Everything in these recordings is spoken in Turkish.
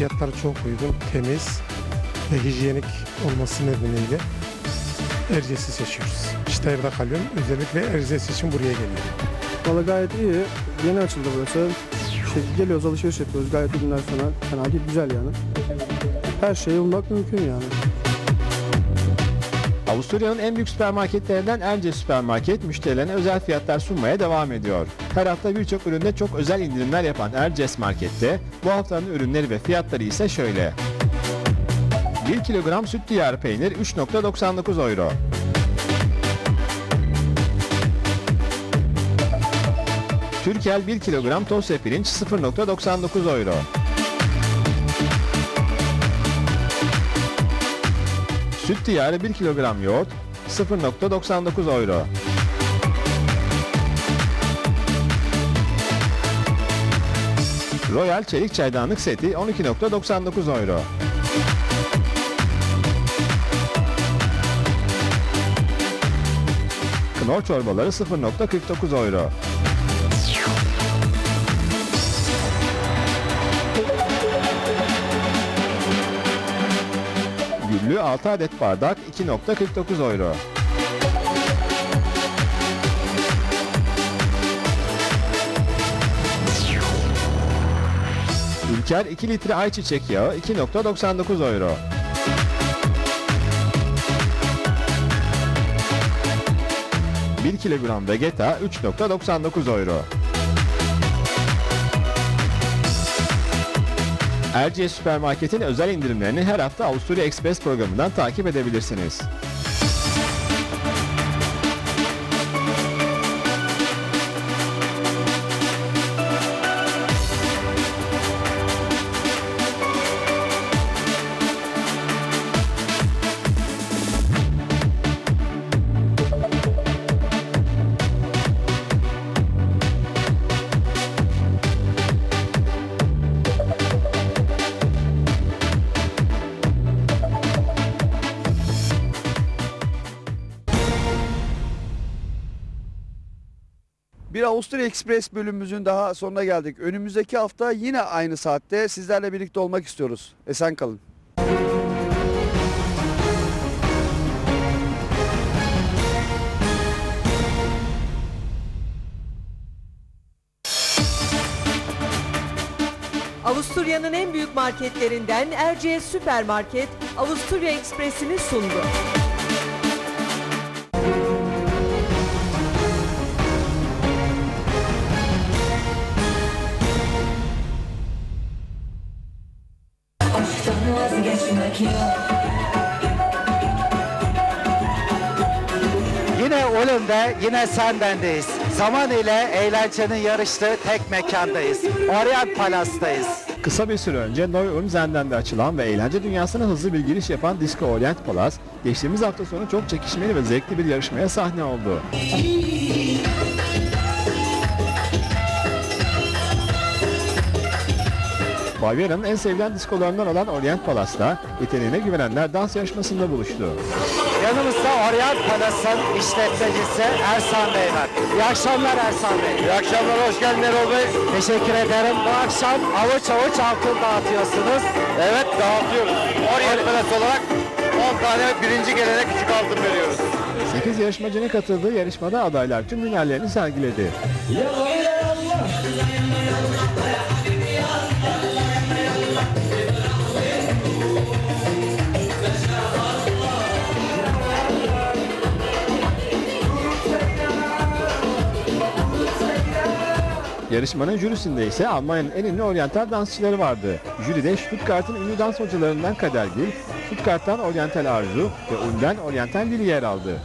fiyatları çok uygun, temiz ve hijyenik olması nedeniyle Erciyes'i seçiyoruz. Şehirde kalıyorum. Özellikle Erciyes için buraya geliyorum. Valla gayet iyi. Yeni açıldı burası. İşte geliyoruz alışveriş yapıyoruz. Gayet ürünler falan fena değil. Güzel yani. Her şeyi bulmak mümkün yani. Avusturya'nın en büyük süpermarketlerinden Erce Süpermarket müşterilerine özel fiyatlar sunmaya devam ediyor. Her hafta birçok üründe çok özel indirimler yapan Erces Market'te bu haftanın ürünleri ve fiyatları ise şöyle. 1 kilogram süt diyarı peynir 3.99 euro. Türkel 1 kilogram toz pirinç 0.99 euro. Süt diyarı 1 kilogram yoğurt 0.99 euro. Royal çelik çaydanlık seti 12.99 euro. Knorr çorbaları 0.49 euro. Güllü 6 adet bardak 2.49 euro. Ülker 2 litre ayçiçek yağı 2.99 euro. Bir kilogram vegeta 3.99 euro. Erciyes Süpermarket'in özel indirimlerini her hafta Avusturya Express programından takip edebilirsiniz. Avusturya Express bölümümüzün daha sonuna geldik. Önümüzdeki hafta yine aynı saatte sizlerle birlikte olmak istiyoruz. Esen kalın. Avusturya'nın en büyük marketlerinden Erciyes Süpermarket Avusturya Ekspresi'ni sundu. Yine Ulum'da, yine Senden'deyiz. Zaman ile eğlencenin yarıştığı tek mekandayız. Orient Palas'tayız. Kısa bir süre önce Neu Ulm Zenden'de açılan ve eğlence dünyasına hızlı bir giriş yapan Disco Orient Palace, geçtiğimiz hafta sonu çok çekişmeli ve zevkli bir yarışmaya sahne oldu. Bavyera'nın en sevilen diskolarından olan Orient Palace'da yeteneğine güvenenler dans yarışmasında buluştu. Yanımızda Orient Palas'ın işletmecisi Ersan Bey var. İyi akşamlar Ersan Bey. İyi akşamlar, hoş geldin Erol Bey. Teşekkür ederim. Bu akşam avuç avuç altın dağıtıyorsunuz. Evet dağıtıyoruz. Orient Palas olarak 10 tane birinci gelene küçük altın veriyoruz. 8 yarışmacının katıldığı yarışmada adaylar tüm hünerlerini sergiledi. Yarışmanın jürisinde ise Almanya'nın en ünlü oryantal dansçıları vardı. Jüride Stuttgart'ın ünlü dans hocalarından Kader Gül, Stuttgart'tan Oryantal Arzu ve Ulm'den Oryantal Lili yer aldı.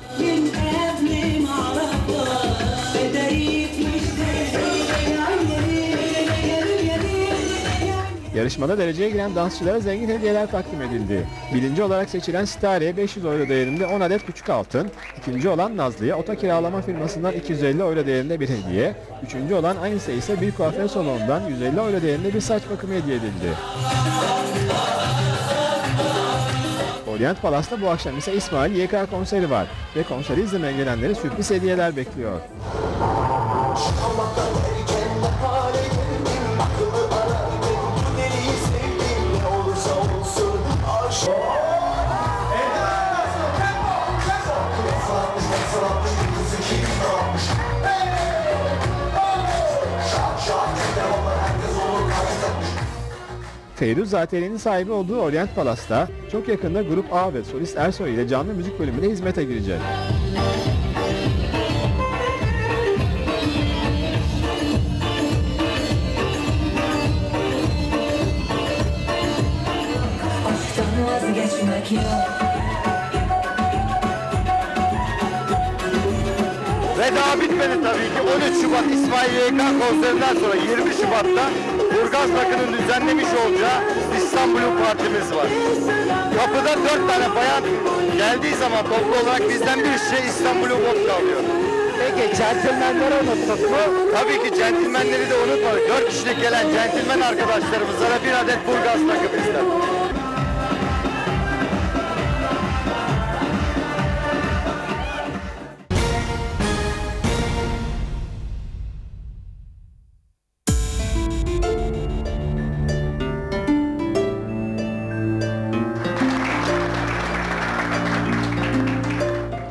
Yarışmada dereceye giren dansçılara zengin hediyeler takdim edildi. Birinci olarak seçilen Stare'ye 500 euro değerinde 10 adet küçük altın, ikinci olan Nazlı'ya oto kiralama firmasından 250 euro değerinde bir hediye, üçüncü olan Aynise ise bir kuaför salonundan 150 euro değerinde bir saç bakımı hediye edildi. Orient Palas'ta bu akşam ise İsmail YK konseri var ve konseri izlemeye gelenleri sürpriz hediyeler bekliyor. Feyruz Zateli'nin sahibi olduğu Orient Palas'ta çok yakında Grup A ve Solist Ersoy ile canlı müzik bölümüne hizmete girecek. Aşktan vazgeçmek yok Ve daha bitmedi tabii ki. 13 Şubat İsmail YK konserinden sonra 20 Şubat'ta Burgaz Rakı'nın düzenlemiş olacağı İstanbul'un partimiz var. Kapıda 4 tane bayan geldiği zaman toplu olarak bizden bir şişe İstanbul'un vodka alıyor. Peki centilmenleri unuttuk mu? Tabii ki centilmenleri de unutmadık. 4 kişilik gelen centilmen arkadaşlarımıza da bir adet Burgaz Rakı bizden.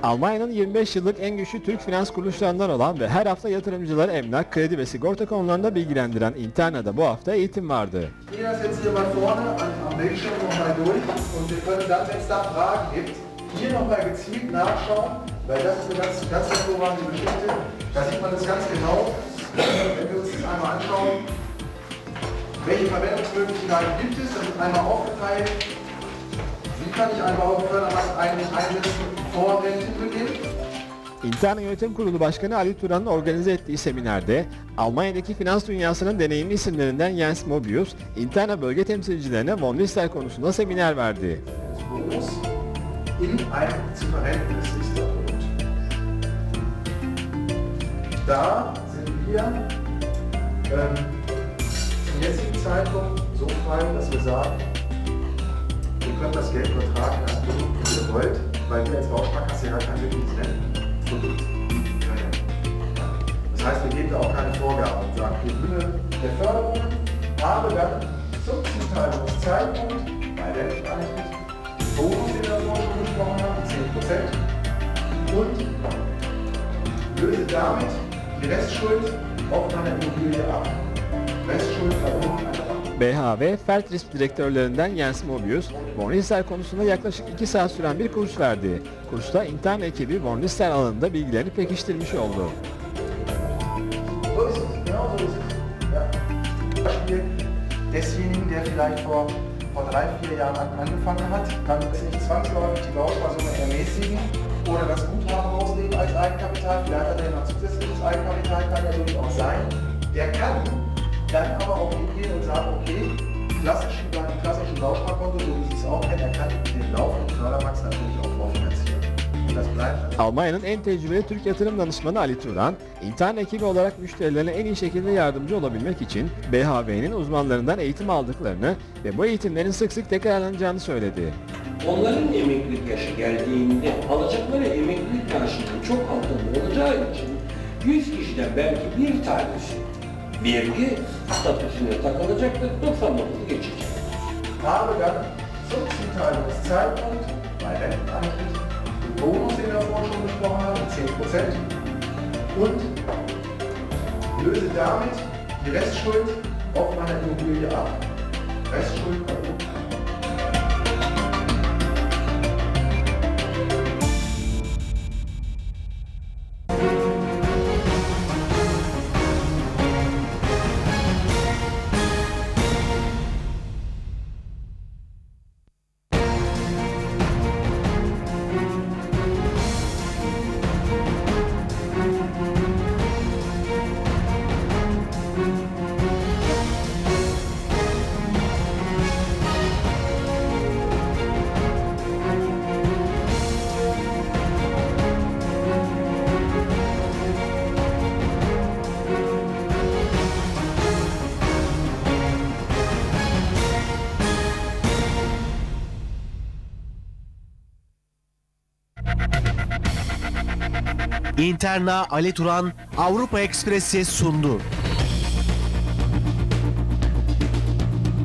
Almanya'nın 25 yıllık en güçlü Türk finans kuruluşlarından olan ve her hafta yatırımcıları emlak, kredi ve sigorta konularında bilgilendiren Interna'da bu hafta eğitim vardı. hier nochmal gezielt nachschauen, weil das ist eine ganz, ganz hervorragende Geschichte. Da sieht man das ganz genau, wenn wir uns das einmal anschauen, welche Verwendungsmöglichkeiten gibt es, das ist einmal aufgeteilt, wie kann ich einen Baufördermaß eigentlich einsetzen İnterna Yönetim Kurulu Başkanı Ali Turan'ın organize ettiği seminerde Almanya'daki finans dünyasının deneyimli isimlerinden Jens Mobius, Interna bölge temsilcilerine von Lister konusunda seminer verdi. Da sind wir ähm, zum jetzigen Zeitpunkt so frei, dass wir sagen, ihr könnt das Geld Produkt, wie ihr wollt, weil wir als Bausparkasse ja kein wirkliches Rentenprodukt? Das heißt, wir geben da auch keine Vorgaben und sagen, im Sinne der Förderungen habe dann zum Zuteilungszeitpunkt bei Renteneintritt Bonus, den wir vorhin schon besprochen haben, 10% und löse damit die Restschuld auf meiner Immobilie ab. Restschuld bei. BHV Feltris direktörlerinden Jens Mobius, von Lister konusunda yaklaşık 2 saat süren bir kurs verdi. Kursta Interna ekibi von Lister alanında bilgilerini pekiştirmiş oldu. Desjenigen, der vielleicht vor, vor drei, vier Jahren an- angefangen hat, kann nicht zwangsläufig die Bausparsumme ermäßigen oder das Guthaben auslegen als Eigenkapital. Vielleicht hat er noch zusätzliches Eigenkapital, kann ja durchaus sein. Der kann dann aber auch hingehen und sagen, okay, klassischen, klassischen Bausparkonto, so wie es auch er kann den laufenden Fördermax natürlich auch vorfinanzieren. Almanya'nın en tecrübeli Türk yatırım danışmanı Ali Turan, Interna ekibi olarak müşterilerine en iyi şekilde yardımcı olabilmek için BHV'nin uzmanlarından eğitim aldıklarını ve bu eğitimlerin sık sık tekrarlanacağını söyledi. Onların emeklilik yaşı geldiğinde alacakları emeklilik maaşının çok altında olacağı için 100 kişiden belki bir tanesi vergi statüsüne takılacaktır, 99'u geçecek. habe dann zum Zuteilungszeitpunkt bei Renteneintritt den Bonus, den wir vorhin schon besprochen haben, 10% und löse damit die Restschuld auf meiner Immobilie ab. Restschuld bei Interna Ali Turan Avrupa Ekspresi sundu.